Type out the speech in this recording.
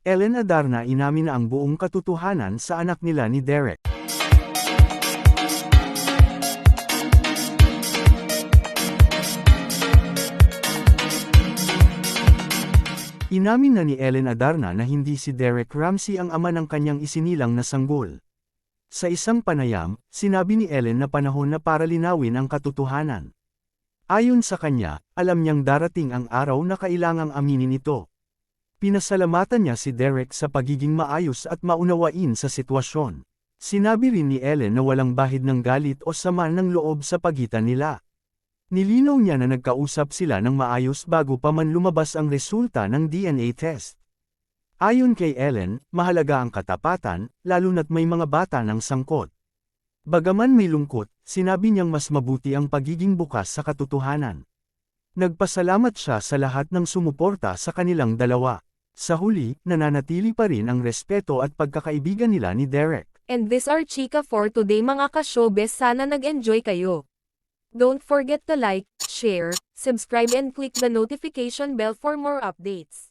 Ellen Adarna inamin na ang buong katotohanan sa anak nila ni Derek. Inamin na ni Ellen Adarna na hindi si Derek Ramsey ang ama ng kanyang isinilang na sanggol. Sa isang panayam, sinabi ni Ellen na panahon na para linawin ang katotohanan. Ayon sa kanya, alam niyang darating ang araw na kailangang aminin ito. Pinasalamatan niya si Derek sa pagiging maayos at maunawain sa sitwasyon. Sinabi rin ni Ellen na walang bahid ng galit o sama ng loob sa pagitan nila. Nilinaw niya na nagkausap sila ng maayos bago pa man lumabas ang resulta ng DNA test. Ayon kay Ellen, mahalaga ang katapatan, lalo na't may mga bata ng sangkot. Bagaman may lungkot, sinabi niyang mas mabuti ang pagiging bukas sa katotohanan. Nagpasalamat siya sa lahat ng sumuporta sa kanilang dalawa. Sa huli, nananatili pa rin ang respeto at pagkakaibigan nila ni Derek. And this are Chika for today mga ka-showbiz sana nag-enjoy kayo. Don't forget to like, share, subscribe and click the notification bell for more updates.